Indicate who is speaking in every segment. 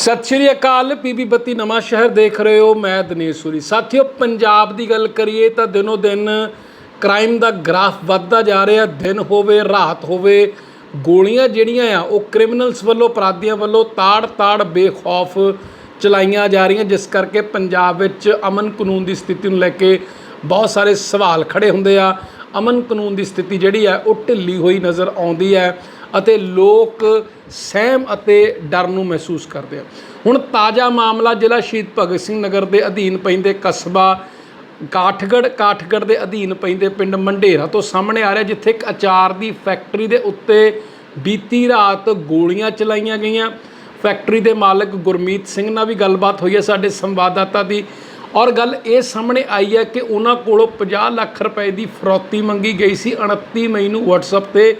Speaker 1: ਸਤਿ ਸ਼੍ਰੀ ਅਕਾਲ ਪੀਬੀ ਬੱਤੀ ਨਵਾਂ ਸ਼ਹਿਰ ਦੇਖ ਰਹੇ ਹੋ, ਮੈਂ ਦਿਨੇਸ਼ ਸੂਰੀ। ਸਾਥੀਓ, ਪੰਜਾਬ ਦੀ ਗੱਲ ਕਰੀਏ ਤਾਂ ਦਿਨੋ ਦਿਨ ਕ੍ਰਾਈਮ ਦਾ ਗ੍ਰਾਫ ਵੱਧਦਾ ਜਾ ਰਿਹਾ। ਦਿਨ ਹੋਵੇ, ਰਾਤ ਹੋਵੇ, ਗੋਲੀਆਂ ਜਿਹੜੀਆਂ ਆ, ਉਹ ਕ੍ਰਿਮੀਨਲਸ ਵੱਲੋਂ, ਅਪਰਾਧੀਆਂ ਵੱਲੋਂ ਤਾੜ-ਤਾੜ ਬੇਖੌਫ ਚਲਾਈਆਂ ਜਾ ਰਹੀਆਂ। ਜਿਸ ਕਰਕੇ ਪੰਜਾਬ ਵਿੱਚ ਅਮਨ ਕਾਨੂੰਨ ਦੀ ਸਥਿਤੀ ਨੂੰ ਲੈ ਕੇ ਬਹੁਤ ਸਾਰੇ ਸਵਾਲ ਖੜੇ ਹੁੰਦੇ ਆ। ਅਮਨ ਕਾਨੂੰਨ ਦੀ ਸਥਿਤੀ ਜਿਹੜੀ ਹੈ ਉਹ ਢਿੱਲੀ ਹੋਈ ਨਜ਼ਰ ਆਉਂਦੀ ਹੈ ਅਤੇ ਲੋਕ ਸਹਿਮ ਅਤੇ ਡਰ ਨੂੰ ਮਹਿਸੂਸ ਕਰਦੇ ਆ। ਹੁਣ ਤਾਜ਼ਾ ਮਾਮਲਾ ਜ਼ਿਲ੍ਹਾ ਸ਼ਹੀਦ ਭਗਤ ਸਿੰਘ ਨਗਰ ਦੇ ਅਧੀਨ ਪੈਂਦੇ ਕਸਬਾ ਕਾਠਗੜ੍ਹ ਕਾਠਗੜ੍ਹ ਦੇ ਅਧੀਨ ਪੈਂਦੇ ਪਿੰਡ ਮੰਡੇਰਾ ਤੋਂ ਸਾਹਮਣੇ ਆ ਰਿਹਾ, ਜਿੱਥੇ ਇੱਕ ਅਚਾਰ ਦੀ ਫੈਕਟਰੀ ਦੇ ਉੱਤੇ ਬੀਤੀ ਰਾਤ ਗੋਲੀਆਂ ਚਲਾਈਆਂ ਗਈਆਂ। ਫੈਕਟਰੀ ਦੇ ਮਾਲਕ ਗੁਰਮੀਤ ਸਿੰਘ ਨਾਲ ਵੀ ਗੱਲਬਾਤ ਹੋਈ ਹੈ ਸਾਡੇ ਸੰਵਾਦਦਾਤਾ ਦੀ। ਔਰ ਗੱਲ ਇਹ ਸਾਹਮਣੇ ਆਈ ਹੈ ਕਿ ਉਹਨਾਂ ਕੋਲੋਂ 50 ਲੱਖ ਰੁਪਏ ਦੀ ਫਰੌਤੀ ਮੰਗੀ ਗਈ ਸੀ। 29 ਮਈ ਨੂੰ WhatsApp ਤੇ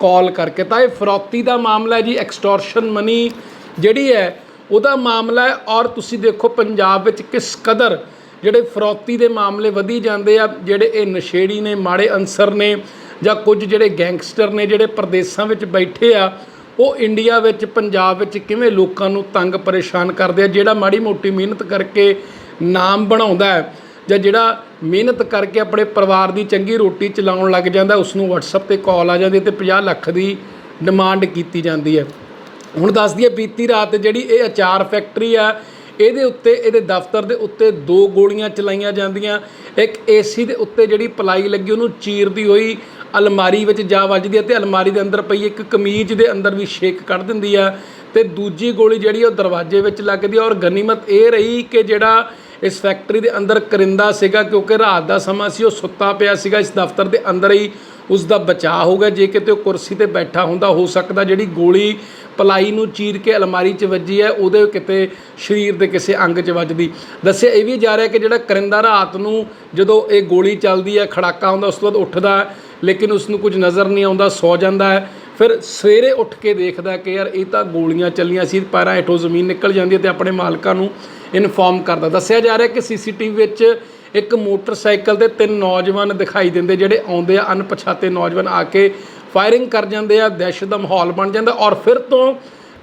Speaker 1: ਕਾਲ ਕਰਕੇ। ਤਾਂ ਇਹ ਫਰੌਤੀ ਦਾ ਮਾਮਲਾ ਹੈ ਜੀ ਐਕਸਟੋਰਸ਼ਨ ਮਨੀ ਜਿਹੜੀ ਹੈ, ਉਹਦਾ ਮਾਮਲਾ ਹੈ ਔਰ ਤੁਸੀਂ ਦੇਖੋ ਪੰਜਾਬ ਵਿੱਚ ਕਿਸ ਕਦਰ ਜਿਹੜੇ ਫਰੌਤੀ ਦੇ ਮਾਮਲੇ ਵਧੀ ਜਾਂਦੇ ਆ, ਜਿਹੜੇ ਇਹ ਨਸ਼ੇੜੀ ਨੇ, ਮਾੜੇ ਅਨਸਰ ਨੇ ਜਾਂ ਕੁਝ ਜਿਹੜੇ ਗੈਂਗਸਟਰ ਨੇ ਜਿਹੜੇ ਪ੍ਰਦੇਸ਼ਾਂ ਵਿੱਚ ਬੈਠੇ ਆ, ਉਹ ਇੰਡੀਆ ਵਿੱਚ, ਪੰਜਾਬ ਵਿੱਚ ਕਿਵੇਂ ਲੋਕਾਂ ਨੂੰ ਤੰਗ ਪਰੇਸ਼ਾਨ ਕਰਦੇ ਆ, ਜਿਹੜਾ ਮਾੜੀ ਮੋਟੀ ਮਿਹਨਤ ਕਰਕੇ ਨਾਮ ਬਣਾਉਂਦਾ ਹੈ ਜਾਂ ਜਿਹੜਾ ਮਿਹਨਤ ਕਰਕੇ ਆਪਣੇ ਪਰਿਵਾਰ ਦੀ ਚੰਗੀ ਰੋਟੀ ਚਲਾਉਣ ਲੱਗ ਜਾਂਦਾ ਉਸ ਨੂੰ WhatsApp ਤੇ ਕਾਲ ਆ ਜਾਂਦੀ ਹੈ ਤੇ 50 ਲੱਖ ਦੀ ਡਿਮਾਂਡ ਕੀਤੀ ਜਾਂਦੀ ਹੈ। ਹੁਣ ਦੱਸਦੀ ਹੈ ਬੀਤੀ ਰਾਤ ਜਿਹੜੀ ਇਹ ਅਚਾਰ ਫੈਕਟਰੀ ਆ, ਇਹਦੇ ਉੱਤੇ, ਇਹਦੇ ਦਫ਼ਤਰ ਦੇ ਉੱਤੇ ਦੋ ਗੋਲੀਆਂ ਚਲਾਈਆਂ ਜਾਂਦੀਆਂ। ਇੱਕ ਏਸੀ ਦੇ ਉੱਤੇ ਜਿਹੜੀ ਪਲਾਈ ਲੱਗੀ, ਉਹਨੂੰ ਚੀਰਦੀ ਹੋਈ ਅਲਮਾਰੀ ਵਿੱਚ ਜਾ ਵੱਜਦੀ ਹੈ ਤੇ ਅਲਮਾਰੀ ਦੇ ਅੰਦਰ ਪਈ ਇੱਕ ਕਮੀਜ਼ ਦੇ ਅੰਦਰ ਵੀ ਛੇਕ ਕੱਢ ਦਿੰਦੀ ਆ ਤੇ ਦੂਜੀ ਗੋਲੀ ਜਿਹੜੀ ਉਹ ਦਰਵਾਜ਼ੇ ਵਿੱਚ ਲੱਗਦੀ ਆ ਔਰ ਗਨੀਮਤ ਇਹ ਰਹੀ ਕਿ ਜਿਹੜਾ ਇਸ ਫੈਕਟਰੀ ਦੇ ਅੰਦਰ ਕਰਿੰਦਾ ਸੀਗਾ ਕਿਉਂਕਿ ਰਾਤ ਦਾ ਸਮਾਂ ਸੀ, ਉਹ ਸੁੱਤਾ ਪਿਆ ਸੀਗਾ, ਇਸ ਦਫ਼ਤਰ ਦੇ ਅੰਦਰ ਹੀ ਉਸ ਦਾ ਬਚਾਅ ਹੋ ਗਿਆ। ਜੇ ਕਿਤੇ ਉਹ ਕੁਰਸੀ ਤੇ ਬੈਠਾ ਹੁੰਦਾ, ਹੋ ਸਕਦਾ ਜਿਹੜੀ ਗੋਲੀ ਪਲਾਈ ਨੂੰ ਚੀਰ ਕੇ ਅਲਮਾਰੀ 'ਚ ਵੱਜੀ ਹੈ, ਉਹਦੇ ਕਿਤੇ ਸਰੀਰ ਦੇ ਕਿਸੇ ਅੰਗ 'ਚ ਵੱਜਦੀ। ਦੱਸਿਆ ਇਹ ਵੀ ਜਾ ਰਿਹਾ ਕਿ ਜਿਹੜਾ ਕਰਿੰਦਾ ਰਾਤ ਨੂੰ ਜਦੋਂ ਇਹ ਗੋਲੀ ਚੱਲਦੀ ਹੈ, ਖੜਾਕਾ ਹੁੰਦਾ, ਉਸ ਤੋਂ ਬਾਅਦ ਉੱਠਦਾ, ਲੇਕਿਨ ਉਸ ਨੂੰ ਕੁਝ ਨਜ਼ਰ ਨਹੀਂ ਆਉਂਦਾ, ਸੌ ਜਾਂਦਾ ਹੈ। ਫਿਰ ਸਵੇਰੇ ਉੱਠ ਕੇ ਦੇਖਦਾ ਕਿ ਯਾਰ ਇਹ ਤਾਂ ਗੋਲੀਆਂ ਚੱਲੀਆਂ ਸੀ, ਪੈਰਾਂ ਹੇਠੋਂ ਜ਼ਮੀਨ ਨਿਕਲ ਜਾਂਦੀ ਹੈ ਤੇ ਆਪਣੇ ਮਾਲਕਾਂ ਨੂੰ ਇਨਫੋਰਮ ਕਰਦਾ। ਦੱਸਿਆ ਜਾ ਰਿਹਾ ਕਿ ਸੀਸੀਟੀਵੀ ਵਿੱਚ ਇੱਕ ਮੋਟਰਸਾਈਕਲ ਤੇ ਤਿੰਨ ਨੌਜਵਾਨ ਦਿਖਾਈ ਦਿੰਦੇ, ਜਿਹੜੇ ਆਉਂਦੇ ਆ, ਅਣਪਛਾਤੇ ਨੌਜਵਾਨ ਆ ਕੇ ਫਾਇਰਿੰਗ ਕਰ ਜਾਂਦੇ ਆ, ਦਹਿਸ਼ਤ ਦਾ ਮਾਹੌਲ ਬਣ ਜਾਂਦਾ ਔਰ ਫਿਰ ਤੋਂ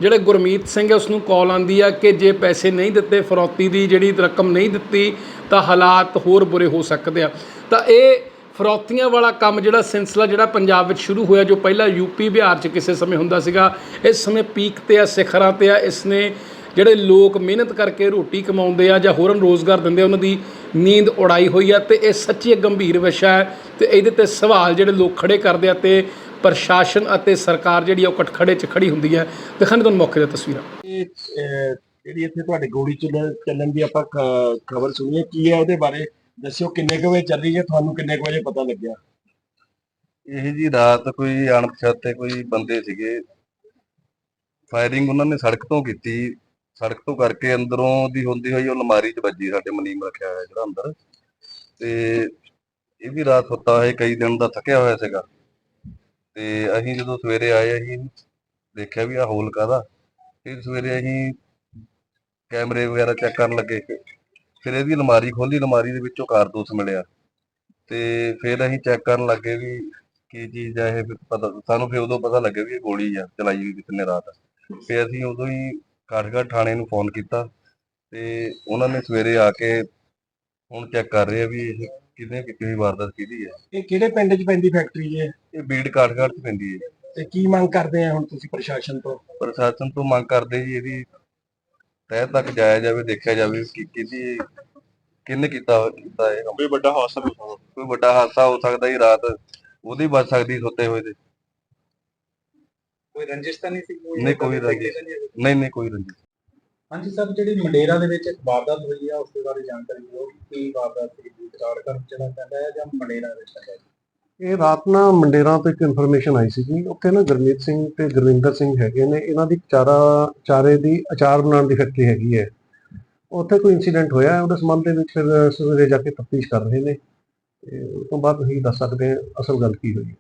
Speaker 1: ਜਿਹੜੇ ਗੁਰਮੀਤ ਸਿੰਘ ਹੈ ਉਸ ਨੂੰ ਕਾਲ ਆਉਂਦੀ ਆ ਕਿ ਜੇ ਪੈਸੇ ਨਹੀਂ ਦਿੱਤੇ, ਫਰੌਤੀ ਦੀ ਜਿਹੜੀ ਰਕਮ ਨਹੀਂ ਦਿੱਤੀ, ਤਾਂ ਹਾਲਾਤ ਹੋਰ ਬੁਰੇ ਹੋ ਸਕਦੇ ਆ। ਤਾਂ ਇਹ ਫਰੌਤੀਆਂ ਵਾਲਾ ਕੰਮ ਜਿਹੜਾ ਸਿਲਸਿਲਾ ਜਿਹੜਾ ਪੰਜਾਬ ਵਿੱਚ ਸ਼ੁਰੂ ਹੋਇਆ, ਜੋ ਪਹਿਲਾਂ ਯੂਪੀ ਬਿਹਾਰ 'ਚ ਕਿਸੇ ਸਮੇਂ ਹੁੰਦਾ ਸੀਗਾ, ਇਸ ਸਮੇਂ ਪੀਕ ਤੇ ਆ, ਸਿਖਰਾਂ ਤੇ ਆ, ਇਸ ਨੇ ਜਿਹੜੇ ਲੋਕ ਮਿਹਨਤ ਕਰਕੇ ਰੋਟੀ ਕਮਾਉਂਦੇ ਆ ਜਾਂ ਹੋਰਾਂ ਨੂੰ ਰੋਜ਼ਗਾਰ ਦਿੰਦੇ ਆ, ਉਹਨਾਂ ਦੀ ਨੀਂਦ ਉਡਾਈ ਹੋਈ ਆ ਤੇ ਇਹ ਸੱਚੀ ਗੰਭੀਰ ਵਿਸ਼ਾ ਹੈ ਤੇ ਇਹਦੇ ਤੇ ਸਵਾਲ ਜਿਹੜੇ ਲੋਕ ਖੜੇ ਕਰਦੇ ਆ ਤੇ ਪ੍ਰਸ਼ਾਸਨ ਅਤੇ ਸਰਕਾਰ ਜਿਹੜੀ ਆ ਉਹ ਕਟਖੜੇ 'ਚ ਖੜੀ ਹੁੰਦੀ ਹੈ ਦਿਖਾਣੇ ਤੁਹਾਨੂੰ ਮੌਕੇ ਦੀਆਂ ਤਸਵੀਰਾਂ।
Speaker 2: ਇਹ ਜਿਹੜੀ ਇੱਥੇ ਤੁਹਾਡੇ ਗੋਲੀ ਚੱਲਣ ਚੱਲਣ ਦੀ ਆਪਾਂ ਖਬਰ ਸੁਣੀ ਹੈ, ਕੀ ਹੈ ਉਹਦੇ ਬਾਰੇ? ਦੱਸਿਓ ਕਿੰਨੇ ਕੁ ਵਜੇ ਚੱਲੀ ਹੈ ਤੁਹਾਨੂੰ ਕਿੰਨੇ ਕੁ ਵਜੇ ਪਤਾ ਲੱਗਿਆ?
Speaker 3: ਇਹ ਜੀ ਰਾਤ ਕੋਈ ਅਣਪਛਾਤੇ ਕੋਈ ਬੰਦੇ ਸੀਗੇ। ਫਾਇਰਿੰਗ ਉਹਨਾਂ ਨੇ ਸੜਕ ਤੋਂ ਕੀਤੀ। ਸੜਕ ਤੋਂ ਕਰਕੇ ਅੰਦਰੋਂ ਦੀ ਹੁੰਦੀ ਹੋਈ ਉਹ ਅਲਮਾਰੀ 'ਚ ਵੱਜੀ ਸਾਡੇ ਮਨੀਮ ਰੱਖਿਆ ਹੋਇਆ ਜਿਹੜਾ ਅੰਦਰ। ਤੇ ਇਹ ਵੀ ਰਾਤ ਸੁੱਤਾ ਹੋਇਆ, ਕਈ ਦਿਨ ਦਾ ਥੱਕਿਆ ਹੋਇਆ ਸੀਗਾ। ਤੇ ਅਸੀਂ ਜਦੋਂ ਸਵੇਰੇ ਆਏ, ਅਸੀਂ ਦੇਖਿਆ ਵੀ ਆ ਹੋਲ ਕਾਦਾ ਫਿਰ ਸਵੇਰੇ ਅਸੀਂ ਕੈਮਰੇ ਵਗੈਰਾ ਚੈੱਕ ਕਰਨ ਲੱਗੇ। ਫਿਰ ਇਹਦੀ ਅਲਮਾਰੀ ਖੋਲੀ ਅਲਮਾਰੀ ਦੇ ਵਿੱਚੋਂ ਕਾਰਤੂਸ ਮਿਲਿਆ। ਤੇ ਫਿਰ ਅਸੀਂ ਚੈੱਕ ਕਰਨ ਲੱਗੇ ਵੀ ਕੀ ਚੀਜ਼ ਆ ਇਹ ਫਿਰ ਪਤਾ ਸਾਨੂੰ ਫਿਰ ਉਦੋਂ ਪਤਾ ਲੱਗਿਆ ਵੀ ਇਹ ਗੋਲੀ ਆ ਚਲਾਈ ਹੋਈ ਕਿਸੇ ਨੇ ਰਾਤ। ਫਿਰ ਅਸੀਂ ਉਦੋਂ ਹੀ ਕਾਠਗੜ੍ਹ ਥਾਣੇ ਨੂੰ ਫੋਨ ਕੀਤਾ ਤੇ ਉਹਨਾਂ ਨੇ ਸਵੇਰੇ ਆ ਕੇ ਹੁਣ ਚੈੱਕ ਕਰ ਰਹੇ ਆ ਵੀ ਇਹ ਕਿਹਨੇ ਕੀਤੀ ਹੋਈ ਵਾਰਦਾਤ ਕਿਹਦੀ ਹੈ
Speaker 2: ਇਹ ਕਿਹੜੇ ਪਿੰਡ 'ਚ ਪੈਂਦੀ ਫੈਕਟਰੀ ਹੈ
Speaker 3: ਇਹ? ਬੀੜ ਕਾਠਗੜ੍ਹ 'ਚ ਪੈਂਦੀ ਹੈ
Speaker 2: ਤੇ ਕੀ ਮੰਗ ਕਰਦੇ ਆ ਹੁਣ ਤੁਸੀਂ ਪ੍ਰਸ਼ਾਸਨ ਤੋਂ?
Speaker 3: ਪ੍ਰਸ਼ਾਸਨ ਤੋਂ ਮੰਗ ਕਰਦੇ ਜੀ ਇਹਦੀ ਤਹਿ ਤੱਕ ਜਾਇਆ ਜਾਵੇ ਦੇਖਿਆ ਜਾਵੇ ਕਿ ਕਿਹਦੀ ਕਿਹਨੇ ਕੀਤਾ ਕੀਤਾ ਇਹ ਕੰਮ।
Speaker 2: ਕੋਈ ਵੱਡਾ ਹਾਦਸਾ ਵੀ ਹੋਣਾ
Speaker 3: ਕੋਈ ਵੱਡਾ ਹਾਦਸਾ ਹੋ ਸਕਦਾ ਜੀ ਰਾਤ ਉਹਦੀ ਬਚ ਸਕਦੀ ਸੁੱਤੇ ਹੋਏ ਦੇ
Speaker 2: ਕੋਈ ਰੰਜਿਸ਼ ਤਾਂ ਨਹੀਂ ਸੀ?
Speaker 3: ਨਹੀਂ ਕੋਈ ਰੰਜਿਸ਼। ਨਹੀਂ ਨਹੀਂ ਕੋਈ ਰੰਜਿਸ਼।
Speaker 2: ਹਾਂਜੀ ਸਰ ਜਿਹੜੀ ਮੰਡੇਰਾ ਦੇ ਵਿੱਚ ਇੱਕ ਵਾਰਦਾਤ ਹੋਈ ਆ ਉਸ ਦੇ ਬਾਰੇ ਜਾਣਕਾਰੀ ਦਿਓ। ਕੀ ਵਾਰਦਾਤ ਸੀ? ਵਿਚਾਰ ਕਰਨ ਜਿਹੜਾ ਪੈਂਦਾ ਹੈ ਜਾਂ ਮੰਡੇਰਾ ਵਿੱਚ ਪੈਂਦਾ ਹੈ?
Speaker 4: ਇਹ ਰਾਤ ਨਾ ਮੰਡੇਰਾਂ ਤੋਂ ਇੱਕ ਇਨਫੋਰਮੇਸ਼ਨ ਆਈ ਸੀਗੀ ਉੱਥੇ ਨਾ ਗੁਰਮੀਤ ਸਿੰਘ ਤੇ ਗੁਰਵਿੰਦਰ ਸਿੰਘ ਹੈਗੇ ਨੇ ਇਹਨਾਂ ਦੀ ਚਾਰਾ ਚਾਰੇ ਦੀ ਅਚਾਰ ਬਣਾਉਣ ਦੀ ਫੈਕਟਰੀ ਹੈਗੀ ਹੈ। ਉੱਥੇ ਕੋਈ ਇਨਸੀਡੈਂਟ ਹੋਇਆ ਹੈ, ਉਹਦੇ ਸੰਬੰਧ ਦੇ ਵਿੱਚ ਫਿਰ ਸਵੇਰੇ ਜਾ ਕੇ ਤਫਤੀਸ਼ ਕਰ ਰਹੇ ਨੇ ਤੇ ਉਸ ਤੋਂ ਬਾਅਦ ਅਸੀਂ ਦੱਸ ਸਕਦੇ ਹਾਂ ਅਸਲ ਗੱਲ ਕੀ ਹੋਈ।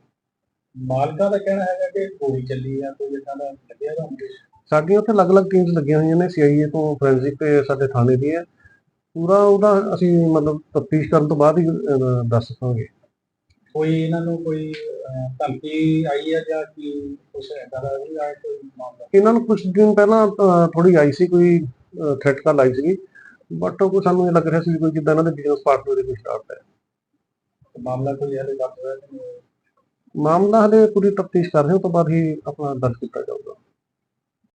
Speaker 2: ਮਾਲਕਾਂ ਦਾ ਕਹਿਣਾ ਹੈਗਾ ਕਿ ਗੋਲੀ ਚੱਲੀ ਆ ਕੋਈ ਇਦਾਂ ਦਾ ਲੱਗਿਆ ਤੁਹਾਨੂੰ
Speaker 4: ਸਾਡੀਆਂ ਉੱਥੇ ਅਲੱਗ-ਅਲੱਗ ਟੀਮਸ ਲੱਗੀਆਂ ਹੋਈਆਂ ਨੇ ਸੀਆਈਏ ਤੋਂ ਫੋਰੈਂਸਿਕ ਤੇ ਸਾਡੇ ਥਾਣੇ ਦੀ ਹੈ। ਪੂਰਾ ਉਹਦਾ ਅਸੀਂ ਮਤਲਬ ਤਫਤੀਸ਼ ਕਰਨ ਤੋਂ ਬਾਅਦ ਹੀ ਦੱਸ ਸਕਾਂਗੇ
Speaker 5: ਕੋਈ ਇਹਨਾਂ ਨੂੰ ਕੋਈ ਅਹ, ਧਮਕੀ ਆਈ ਹੈ ਜਾਂ ਕੀ ਕੁਛ ਏਦਾਂ ਦਾ ਵੀ ਆਇਆ ਕੋਈ ਮਾਮਲਾ?
Speaker 4: ਇਹਨਾਂ ਨੂੰ ਕੁਝ ਦਿਨ ਪਹਿਲਾਂ ਥੋੜੀ ਆਈ ਸੀ ਕੋਈ ਥ੍ਰੈਟ ਕਾਲ ਆਈ ਸੀਗੀ ਬਟ ਉਹ ਸਾਨੂੰ ਇਹ ਲੱਗ ਰਿਹਾ ਸੀ ਵੀ ਕੋਈ ਜਿੱਦਾਂ ਇਹਨਾਂ ਦੇ ਬਿਜ਼ਨਸ ਪਾਰਟਨਰ ਦੇ ਕੋਈ ਸਟਾਰਟ ਹੈ।
Speaker 5: ਮਾਮਲਾ ਕੋਈ ਹਲੇ ਦੱਸ ਰਿਹਾ ਕਿ ਨਹੀਂ?
Speaker 4: ਮਾਮਲਾ ਹਲੇ ਪੂਰੀ ਤਫਤੀਸ਼ ਕਰ ਰਹੇ ਹਾਂ ਉਹ ਤੋਂ ਬਾਅਦ ਹੀ ਆਪਣਾ ਦਰਜ ਕੀਤਾ ਜਾਊਗਾ।